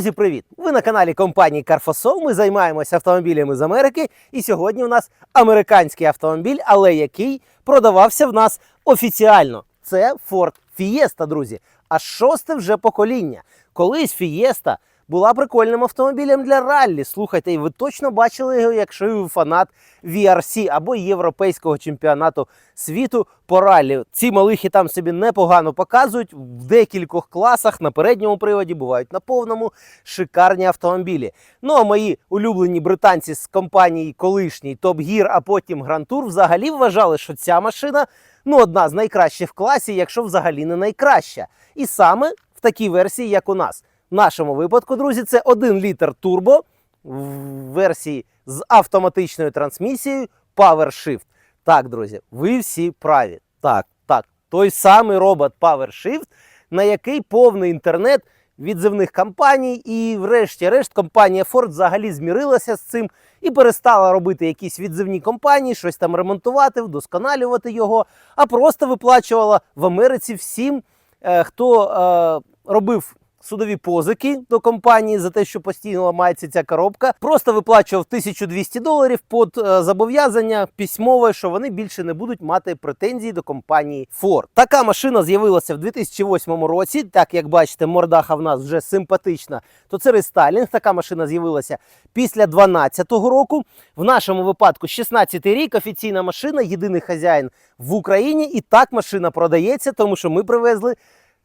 Друзі, привіт! Ви на каналі компанії Carfosol. Ми займаємося автомобілями з Америки. І сьогодні у нас американський автомобіль, але який продавався в нас офіціально. Це Ford Fiesta, друзі. А шосте вже покоління. Колись Fiesta була прикольним автомобілем для раллі. Слухайте, і ви точно бачили його, якщо ви фанат VRC або європейського чемпіонату світу по раллі. Ці малихи там собі непогано показують в декількох класах. На передньому приводі бувають на повному шикарні автомобілі. Ну а мої улюблені британці з компанії колишній Top Gear, а потім Grand Tour взагалі вважали, що ця машина ну одна з найкращих в класі, якщо взагалі не найкраща. І саме в такій версії, як у нас. В нашому випадку, друзі, це 1 літр турбо в версії з автоматичною трансмісією PowerShift. Так, друзі, ви всі праві. Так, так, той самий робот PowerShift, на який повний інтернет відзивних компаній, і, врешті-решт, компанія Ford взагалі змірилася з цим і перестала робити якісь відзивні компанії, щось там ремонтувати, вдосконалювати його, а просто виплачувала в Америці всім, е, хто е, робив судові позики до компанії за те, що постійно ламається ця коробка. Просто виплачував 1200 доларів під е, зобов'язання письмове, що вони більше не будуть мати претензії до компанії Ford. Така машина з'явилася в 2008 році. Так як бачите, мордаха в нас вже симпатична, то це рестайлінг. Така машина з'явилася після 2012 року. В нашому випадку 16 рік, офіційна машина, єдиний хазяїн в Україні. І так машина продається, тому що ми привезли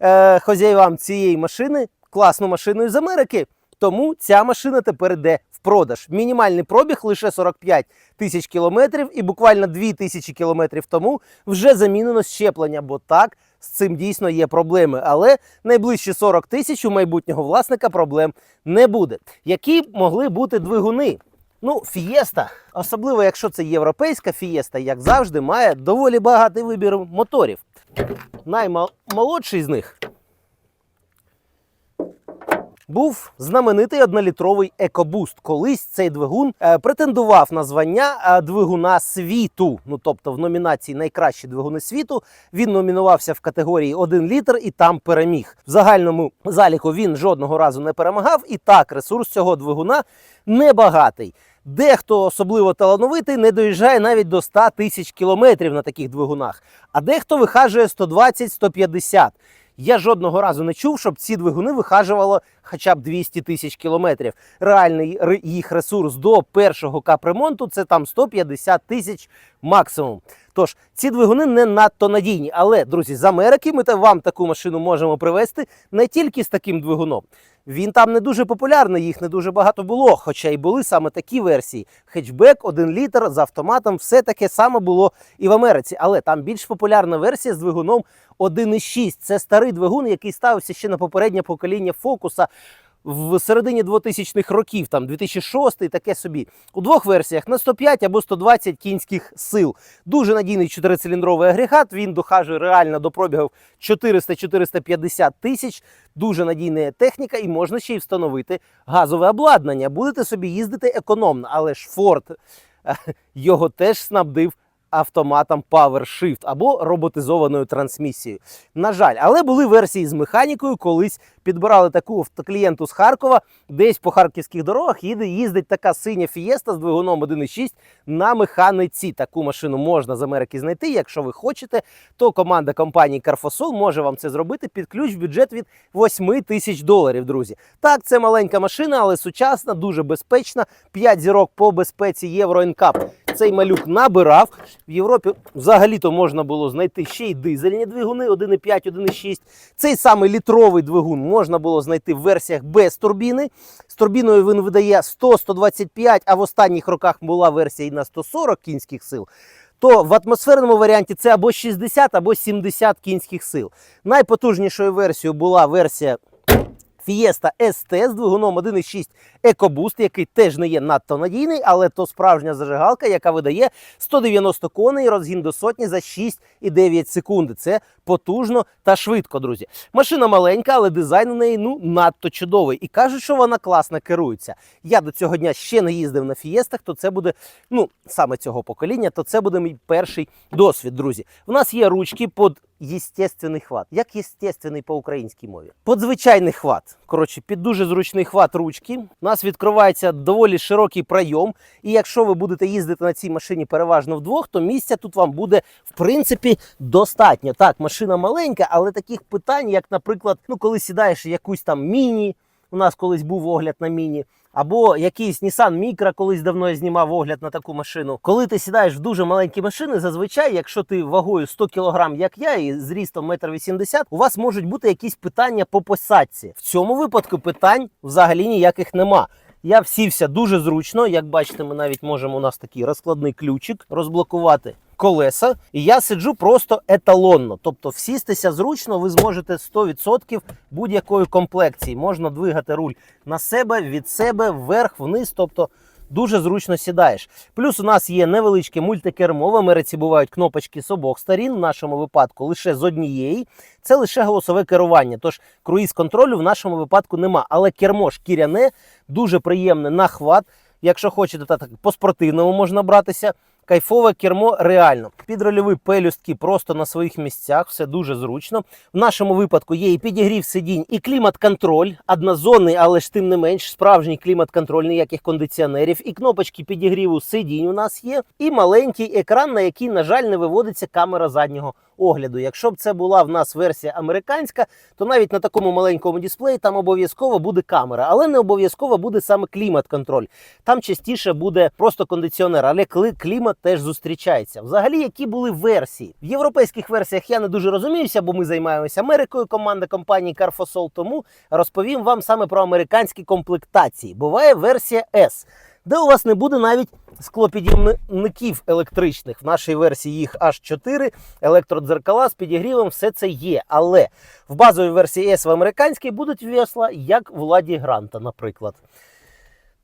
е, цієї машини класну машину з Америки. Тому ця машина тепер йде в продаж. Мінімальний пробіг лише 45 тисяч кілометрів, і буквально 2 тисячі кілометрів тому вже замінено щеплення, бо так з цим дійсно є проблеми. Але найближчі 40 тисяч у майбутнього власника проблем не буде. Які могли бути двигуни? Ну, фієста, особливо якщо це європейська фієста, як завжди, має доволі багатий вибір моторів. Наймолодший з них був знаменитий однолітровий екобуст. Колись цей двигун е, претендував на звання е, двигуна світу. Ну тобто в номінації найкращі двигуни світу він номінувався в категорії 1 літр і там переміг. В загальному заліку він жодного разу не перемагав. І так, ресурс цього двигуна небагатий. Дехто особливо талановитий не доїжджає навіть до 100 тисяч кілометрів на таких двигунах, а дехто вихажує 120-150. Я жодного разу не чув, щоб ці двигуни вихажувало хоча б 200 тисяч кілометрів. Реальний їх ресурс до першого капремонту це там 150 тисяч максимум. Тож ці двигуни не надто надійні. Але, друзі, з Америки ми та вам таку машину можемо привезти не тільки з таким двигуном. Він там не дуже популярний, їх не дуже багато було, хоча й були саме такі версії. Хетчбек, 1 літр з автоматом, все таке саме було і в Америці. Але там більш популярна версія з двигуном 1,6. Це старий двигун, який ставився ще на попереднє покоління фокуса. В середині 2000-х років, там 2006 таке собі. У двох версіях на 105 або 120 кінських сил. Дуже надійний чотирициліндровий агрегат. Він дохажує реально до пробігів 400-450 тисяч. Дуже надійна техніка, і можна ще й встановити газове обладнання. Будете собі їздити економно, але ж Ford е, його теж снабдив автоматом PowerShift або роботизованою трансмісією. На жаль, але були версії з механікою, колись підбирали таку автоклієнту з Харкова, десь по харківських дорогах їде, їздить така синя фієста з двигуном 1.6 на механиці. Таку машину можна з Америки знайти. Якщо ви хочете, то команда компанії Carfosol може вам це зробити під ключ в бюджет від 8 тисяч доларів, друзі. Так, це маленька машина, але сучасна, дуже безпечна. 5 зірок по безпеці Євро NCAP. Цей малюк набирав. В Європі взагалі-то можна було знайти ще й дизельні двигуни 1,5, 1,6. Цей самий літровий двигун можна було знайти в версіях без турбіни. З турбіною він видає 100-125, а в останніх роках була версія і на 140 кінських сил. То в атмосферному варіанті це або 60, або 70 кінських сил. Найпотужнішою версією була версія Fiesta ST з двигуном 1.6 EcoBoost, який теж не є надто надійний, але то справжня зажигалка, яка видає 190 коней, розгін до сотні за 6,9 секунди. Це потужно та швидко, друзі. Машина маленька, але дизайн у неї ну надто чудовий. І кажуть, що вона класно керується. Я до цього дня ще не їздив на фієстах, то це буде, ну саме цього покоління, то це буде мій перший досвід, друзі. У нас є ручки під єстественний хват. Як єстественний по українській мові? Подзвичайний хват. Коротше, під дуже зручний хват ручки. У нас відкривається доволі широкий прийом. І якщо ви будете їздити на цій машині переважно вдвох, то місця тут вам буде в принципі достатньо. Так, машина маленька, але таких питань, як, наприклад, ну коли сідаєш якусь там міні. У нас колись був огляд на міні, або якийсь Nissan Micra, колись давно я знімав огляд на таку машину. Коли ти сідаєш в дуже маленькі машини, зазвичай, якщо ти вагою 100 кг, як я, і зрістом 1,80 м, у вас можуть бути якісь питання по посадці. В цьому випадку питань взагалі ніяких нема. Я всівся дуже зручно. Як бачите, ми навіть можемо у нас такий розкладний ключик розблокувати колеса. І я сиджу просто еталонно. Тобто, всістися зручно, ви зможете 100% будь-якої комплекції. Можна двигати руль на себе, від себе, вверх, вниз. Тобто дуже зручно сідаєш. Плюс у нас є невеличке мультикермо. В Америці бувають кнопочки з обох сторін. В нашому випадку лише з однієї. Це лише голосове керування. Тож круїз контролю в нашому випадку нема. Але кермо шкіряне, дуже приємне на хват. Якщо хочете, так по-спортивному можна братися. Кайфове кермо реально. Підрольові пелюстки просто на своїх місцях, все дуже зручно. В нашому випадку є і підігрів сидінь, і клімат-контроль, однозонний, але ж тим не менш справжній клімат-контроль, ніяких кондиціонерів, і кнопочки підігріву сидінь у нас є, і маленький екран, на який, на жаль, не виводиться камера заднього огляду. Якщо б це була в нас версія американська, то навіть на такому маленькому дисплеї там обов'язково буде камера, але не обов'язково буде саме клімат-контроль. Там частіше буде просто кондиціонер, але клімат теж зустрічається. Взагалі, які були версії в європейських версіях, я не дуже розуміюся, бо ми займаємося Америкою. Команда компанії Carfosol, тому розповім вам саме про американські комплектації. Буває версія S, де у вас не буде навіть склопідівників електричних. В нашій версії їх аж 4, електродзеркала з підігрівом, все це є. Але в базовій версії S в американській будуть весла, як в ладі Гранта, наприклад.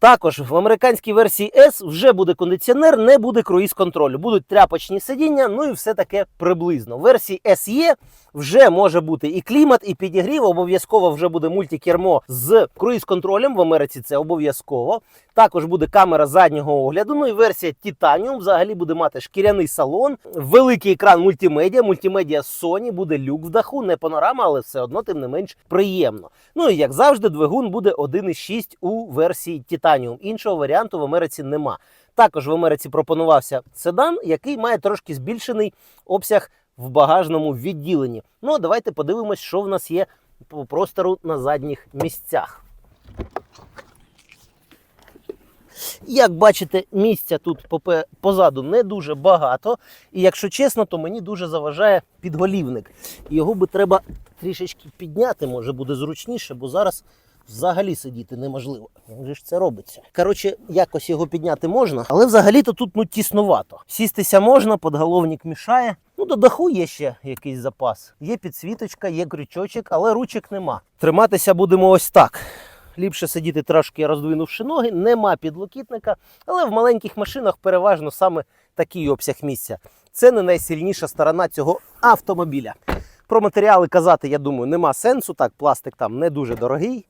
Також в американській версії S вже буде кондиціонер, не буде круїз контролю. Будуть тряпочні сидіння, ну і все таке приблизно. В версії SE вже може бути і клімат, і підігрів. Обов'язково вже буде мультикермо з круїз контролем. В Америці це обов'язково. Також буде камера заднього огляду. Ну і версія Titanium взагалі буде мати шкіряний салон, великий екран мультимедіа, мультимедіа Sony, буде люк в даху, не панорама, але все одно, тим не менш, приємно. Ну і як завжди, двигун буде 1,6 у версії Titanium. Іншого варіанту в Америці нема. Також в Америці пропонувався седан, який має трошки збільшений обсяг в багажному відділенні. Ну а давайте подивимось, що в нас є по простору на задніх місцях. Як бачите, місця тут позаду не дуже багато. І якщо чесно, то мені дуже заважає підголівник. Його би треба трішечки підняти, може буде зручніше, бо зараз взагалі сидіти неможливо. Як же ж це робиться? Коротше, якось його підняти можна, але взагалі-то тут ну тіснувато. Сістися можна, подголовник мішає. Ну, до даху є ще якийсь запас. Є підсвіточка, є крючочок, але ручок нема. Триматися будемо ось так. Ліпше сидіти трошки роздвинувши ноги, нема підлокітника, але в маленьких машинах переважно саме такий обсяг місця. Це не найсильніша сторона цього автомобіля. Про матеріали казати, я думаю, нема сенсу. Так, пластик там не дуже дорогий.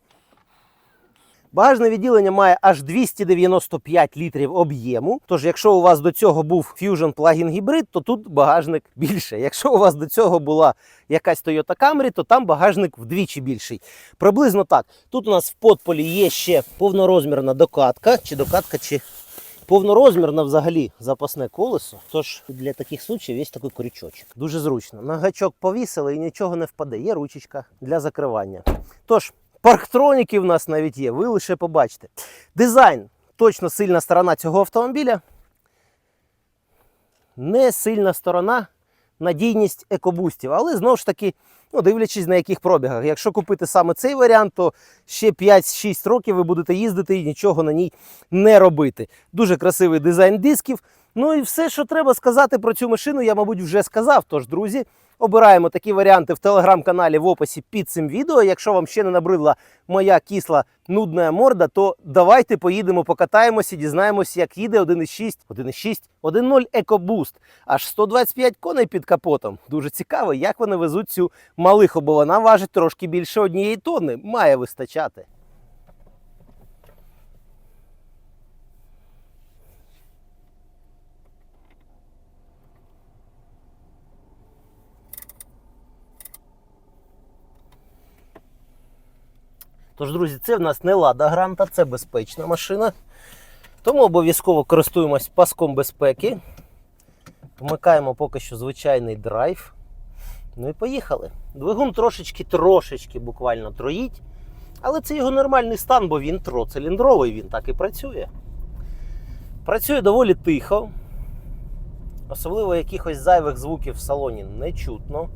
Багажне відділення має аж 295 літрів об'єму. Тож, якщо у вас до цього був Fusion Plug-in Hybrid, то тут багажник більше. Якщо у вас до цього була якась Toyota Camry, то там багажник вдвічі більший. Приблизно так. Тут у нас в подполі є ще повнорозмірна докатка, чи докатка, чи повнорозмірне взагалі запасне колесо. Тож для таких случаїв є такий крючочок. Дуже зручно. На гачок повісили і нічого не впаде. Є ручечка для закривання. Тож, парктроніки в нас навіть є, ви лише побачите. Дизайн точно сильна сторона цього автомобіля. Не сильна сторона надійність екобустів, але знову ж таки, ну, дивлячись на яких пробігах. Якщо купити саме цей варіант, то ще 5-6 років ви будете їздити і нічого на ній не робити. Дуже красивий дизайн дисків. Ну і все, що треба сказати про цю машину, я, мабуть, вже сказав. Тож, друзі, обираємо такі варіанти в телеграм-каналі в описі під цим відео. Якщо вам ще не набридла моя кисла нудна морда, то давайте поїдемо, покатаємося, дізнаємося, як їде 1.6, 1.6, 1.0 EcoBoost. Аж 125 коней під капотом. Дуже цікаво, як вони везуть цю малиху, бо вона важить трошки більше однієї тонни. Має вистачати. Тож, друзі, це в нас не лада гранта, це безпечна машина. Тому обов'язково користуємось паском безпеки. Вмикаємо поки що звичайний драйв. Ну і поїхали. Двигун трошечки, трошечки буквально троїть. Але це його нормальний стан, бо він троциліндровий, він так і працює. Працює доволі тихо. Особливо якихось зайвих звуків в салоні не чутно.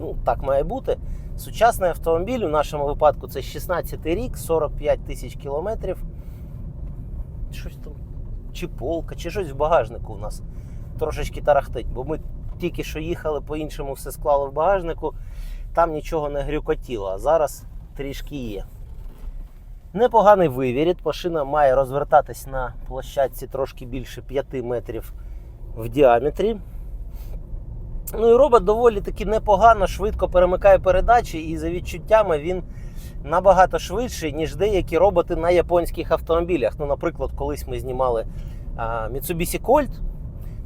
Ну, так має бути. Сучасний автомобіль у нашому випадку це 16 рік, 45 тисяч кілометрів. Щось там, чи полка, чи щось в багажнику у нас трошечки тарахтить, бо ми тільки що їхали, по-іншому все склали в багажнику, там нічого не грюкотіло, а зараз трішки є. Непоганий вивіріт. Машина має розвертатись на площадці трошки більше 5 метрів в діаметрі. Ну і робот доволі таки непогано, швидко перемикає передачі, і за відчуттями він набагато швидший, ніж деякі роботи на японських автомобілях. Ну, наприклад, колись ми знімали а, Mitsubishi Colt,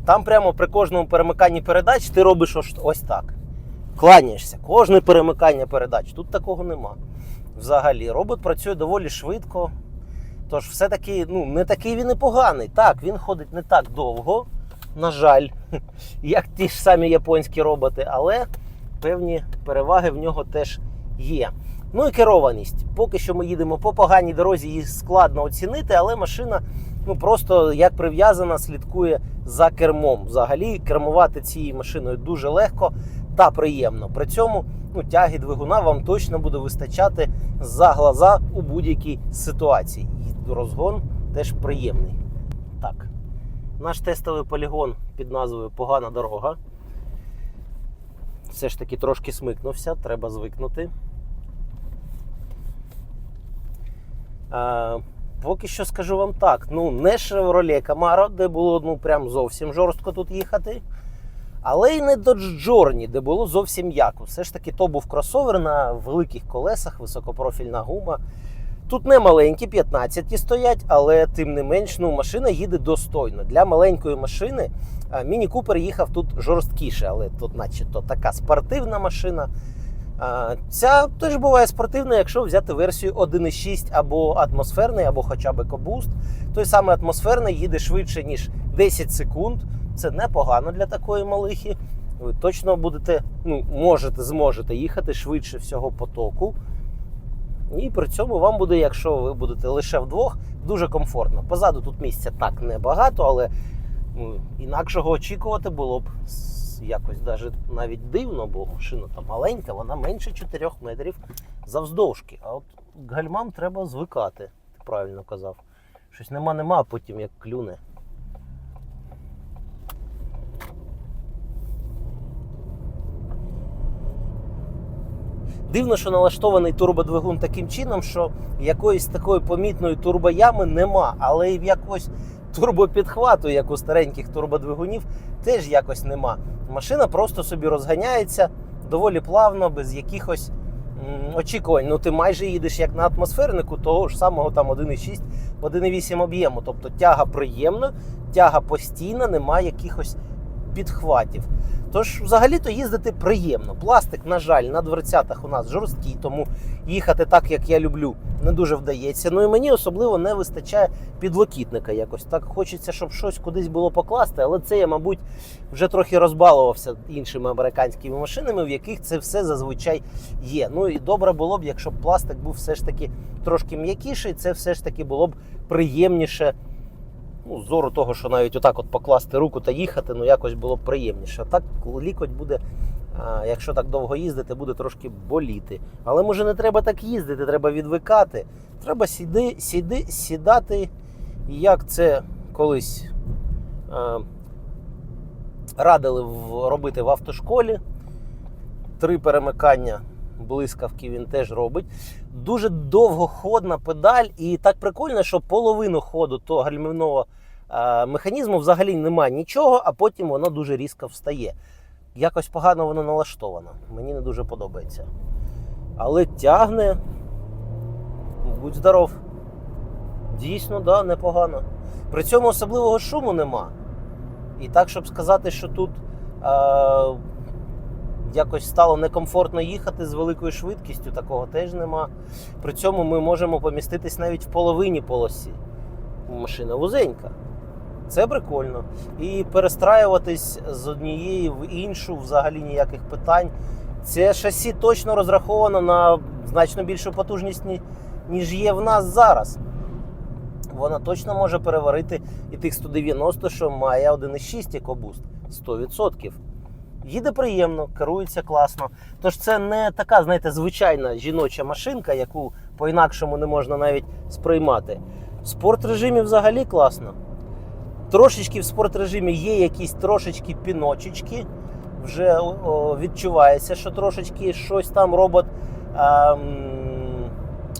там прямо при кожному перемиканні передач ти робиш ось, так. Кланяєшся, кожне перемикання передач. Тут такого нема. Взагалі, робот працює доволі швидко. Тож, все-таки ну, не такий він і поганий. Так, він ходить не так довго, на жаль, як ті ж самі японські роботи, але певні переваги в нього теж є. Ну і керованість. Поки що ми їдемо по поганій дорозі, її складно оцінити, але машина ну, просто як прив'язана, слідкує за кермом. Взагалі кермувати цією машиною дуже легко та приємно. При цьому ну, тяги двигуна вам точно буде вистачати за глаза у будь-якій ситуації. І розгон теж приємний. Наш тестовий полігон під назвою Погана дорога. Все ж таки трошки смикнувся, треба звикнути. А, поки що скажу вам так: ну, не Chevrolet Camaro, де було ну, прям зовсім жорстко тут їхати. Але й не Dodge Journey, де було зовсім м'яко. Все ж таки, то був кросовер на великих колесах, високопрофільна гума. Тут не маленькі, 15 стоять, але тим не менш ну, машина їде достойно. Для маленької машини Міні Купер їхав тут жорсткіше, але тут, начебто, така спортивна машина. Ця теж буває спортивна, якщо взяти версію 1.6 або атмосферний, або хоча б EcoBoost. Той самий атмосферний їде швидше, ніж 10 секунд. Це непогано для такої малихи. Ви точно будете, ну, можете, зможете їхати швидше всього потоку. І при цьому вам буде, якщо ви будете лише вдвох, дуже комфортно. Позаду тут місця так небагато, але ну, інакшого очікувати було б якось даже навіть дивно, бо машина там маленька, вона менше 4 метрів завздовжки. А от гальмам треба звикати, ти правильно казав. Щось нема-нема, а потім як клюне. Дивно, що налаштований турбодвигун таким чином, що якоїсь такої помітної турбоями нема, але і в якогось турбопідхвату, як у стареньких турбодвигунів, теж якось нема. Машина просто собі розганяється доволі плавно, без якихось очікувань. Ну ти майже їдеш як на атмосфернику, того ж самого там 1,6, 1,8 об'єму. Тобто тяга приємна, тяга постійна, немає якихось підхватів. Тож, взагалі-то їздити приємно. Пластик, на жаль, на дверцятах у нас жорсткий, тому їхати так, як я люблю, не дуже вдається. Ну і мені особливо не вистачає підлокітника якось. Так хочеться, щоб щось кудись було покласти, але це я, мабуть, вже трохи розбалувався іншими американськими машинами, в яких це все зазвичай є. Ну і добре було б, якщо б пластик був все ж таки трошки м'якіший, це все ж таки було б приємніше ну, з зору того, що навіть отак от покласти руку та їхати, ну якось було б приємніше. Так лікоть буде, а, якщо так довго їздити, буде трошки боліти. Але може не треба так їздити, треба відвикати. Треба сіди, сіди, сідати, як це колись а, радили в, робити в автошколі. Три перемикання блискавки він теж робить. Дуже довгоходна педаль, і так прикольно, що половину ходу того гальмівного е, механізму взагалі немає нічого, а потім воно дуже різко встає. Якось погано воно налаштовано. Мені не дуже подобається. Але тягне. Будь здоров. Дійсно, да, непогано. При цьому особливого шуму нема. І так, щоб сказати, що тут е, якось стало некомфортно їхати з великою швидкістю, такого теж нема. При цьому ми можемо поміститись навіть в половині полосі. Машина вузенька. Це прикольно. І перестраюватись з однієї в іншу взагалі ніяких питань. Це шасі точно розраховано на значно більшу потужність, ніж є в нас зараз. Вона точно може переварити і тих 190, що має 1,6 EcoBoost. 100%. Їде приємно, керується класно. Тож це не така, знаєте, звичайна жіноча машинка, яку по-інакшому не можна навіть сприймати. В спорт-режимі взагалі класно. Трошечки в спорт-режимі є якісь трошечки піночечки. Вже о, відчувається, що трошечки щось там робот ем,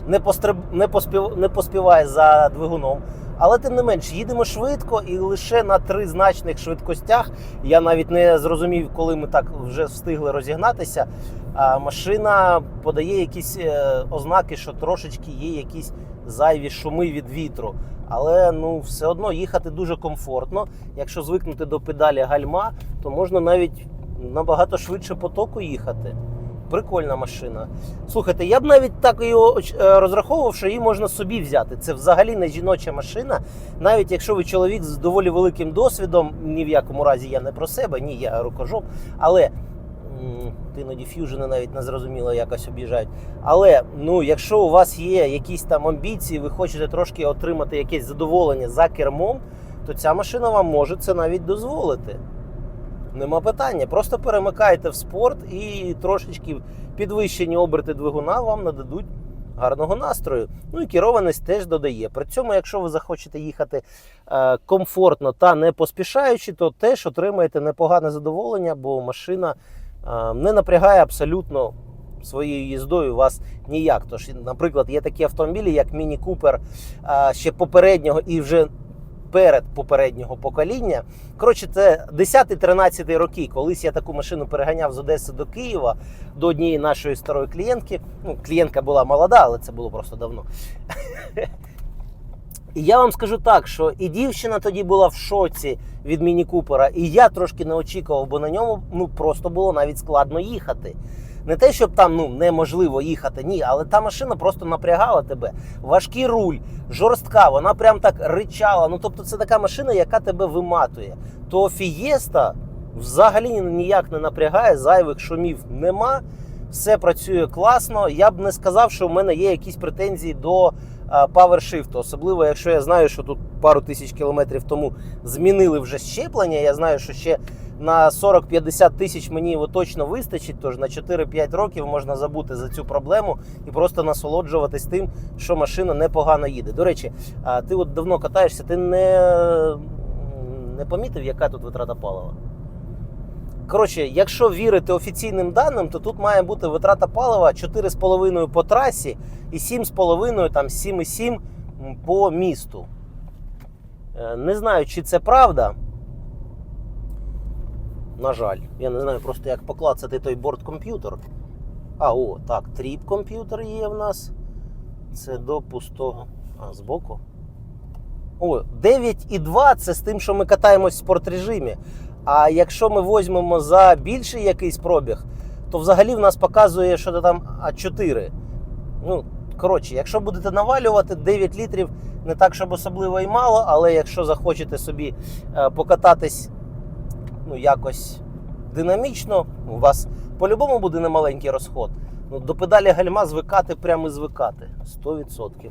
не, постриб, не, поспів, не поспіває за двигуном. Але тим не менш, їдемо швидко і лише на три значних швидкостях. Я навіть не зрозумів, коли ми так вже встигли розігнатися. А машина подає якісь е, ознаки, що трошечки є якісь зайві шуми від вітру. Але ну все одно їхати дуже комфортно. Якщо звикнути до педалі гальма, то можна навіть набагато швидше потоку їхати. Прикольна машина. Слухайте, я б навіть так оч- е, розраховував, що її можна собі взяти. Це взагалі не жіноча машина. Навіть якщо ви чоловік з доволі великим досвідом, ні в якому разі я не про себе, ні, я рукожоп. Але іноді ф'южени навіть незрозуміло якось об'їжджають. Але ну, якщо у вас є якісь там амбіції, ви хочете трошки отримати якесь задоволення за кермом, то ця машина вам може це навіть дозволити. Нема питання. Просто перемикайте в спорт і трошечки підвищені оберти двигуна вам нададуть гарного настрою. Ну і керованість теж додає. При цьому, якщо ви захочете їхати е, комфортно та не поспішаючи, то теж отримаєте непогане задоволення, бо машина е, не напрягає абсолютно своєю їздою вас ніяк. Тож, наприклад, є такі автомобілі, як Міні Купер е, ще попереднього і вже перед попереднього покоління. Коротше, це 10-13 роки. Колись я таку машину переганяв з Одеси до Києва до однієї нашої старої клієнтки. Ну, клієнтка була молода, але це було просто давно. І я вам скажу так, що і дівчина тоді була в шоці від Міні Купера, і я трошки не очікував, бо на ньому ну просто було навіть складно їхати. Не те, щоб там ну неможливо їхати, ні, але та машина просто напрягала тебе. Важкий руль, жорстка, вона прям так ричала. Ну тобто, це така машина, яка тебе виматує. То Фієста взагалі ніяк не напрягає, зайвих шумів нема. Все працює класно. Я б не сказав, що в мене є якісь претензії до а, PowerShift, особливо якщо я знаю, що тут пару тисяч кілометрів тому змінили вже щеплення. Я знаю, що ще на 40-50 тисяч мені його точно вистачить. Тож на 4-5 років можна забути за цю проблему і просто насолоджуватись тим, що машина непогано їде. До речі, ти от давно катаєшся, ти не, не помітив, яка тут витрата палива? Коротше, якщо вірити офіційним даним, то тут має бути витрата палива 4,5 по трасі і 7,5, там 7,7 по місту. Е, Не знаю, чи це правда. На жаль, я не знаю просто як поклацати той борт-комп'ютер. А, о, так, тріп комп'ютер є в нас. Це до пустого. А, збоку. О, 9,2 це з тим, що ми катаємось в спортрежимі. А якщо ми візьмемо за більший якийсь пробіг, то взагалі в нас показує, що там А4. Ну, коротше, якщо будете навалювати 9 літрів, не так, щоб особливо і мало, але якщо захочете собі е, покататись ну, якось динамічно, у вас по-любому буде немаленький розход. Ну, до педалі гальма звикати прямо і звикати. 100%.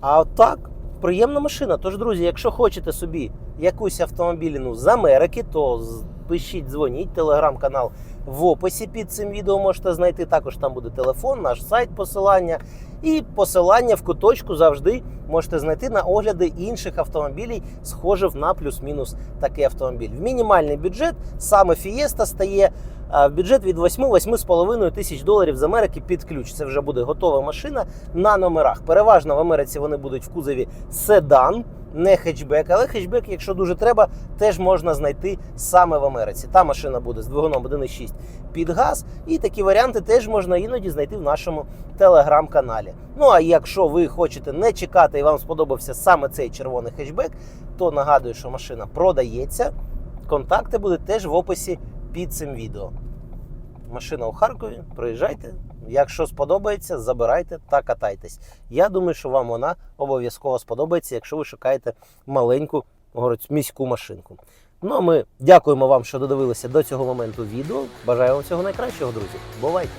А от так, приємна машина. Тож, друзі, якщо хочете собі якусь автомобіліну з Америки, то пишіть, дзвоніть, телеграм-канал в описі під цим відео можете знайти. Також там буде телефон, наш сайт, посилання. І посилання в куточку завжди можете знайти на огляди інших автомобілів, схожих на плюс-мінус такий автомобіль. В мінімальний бюджет саме Fiesta стає в бюджет від 8-8,5 тисяч доларів з Америки під ключ. Це вже буде готова машина на номерах. Переважно в Америці вони будуть в кузові седан, не хетчбек, але хетчбек, якщо дуже треба, теж можна знайти саме в Америці. Та машина буде з двигуном 1,6 під газ, і такі варіанти теж можна іноді знайти в нашому телеграм-каналі. Ну а якщо ви хочете не чекати і вам сподобався саме цей червоний хетчбек, то нагадую, що машина продається. Контакти будуть теж в описі під цим відео. Машина у Харкові, приїжджайте. Якщо сподобається, забирайте та катайтесь. Я думаю, що вам вона обов'язково сподобається, якщо ви шукаєте маленьку говорить, міську машинку. Ну а ми дякуємо вам, що додивилися до цього моменту відео. Бажаю вам всього найкращого, друзі. Бувайте!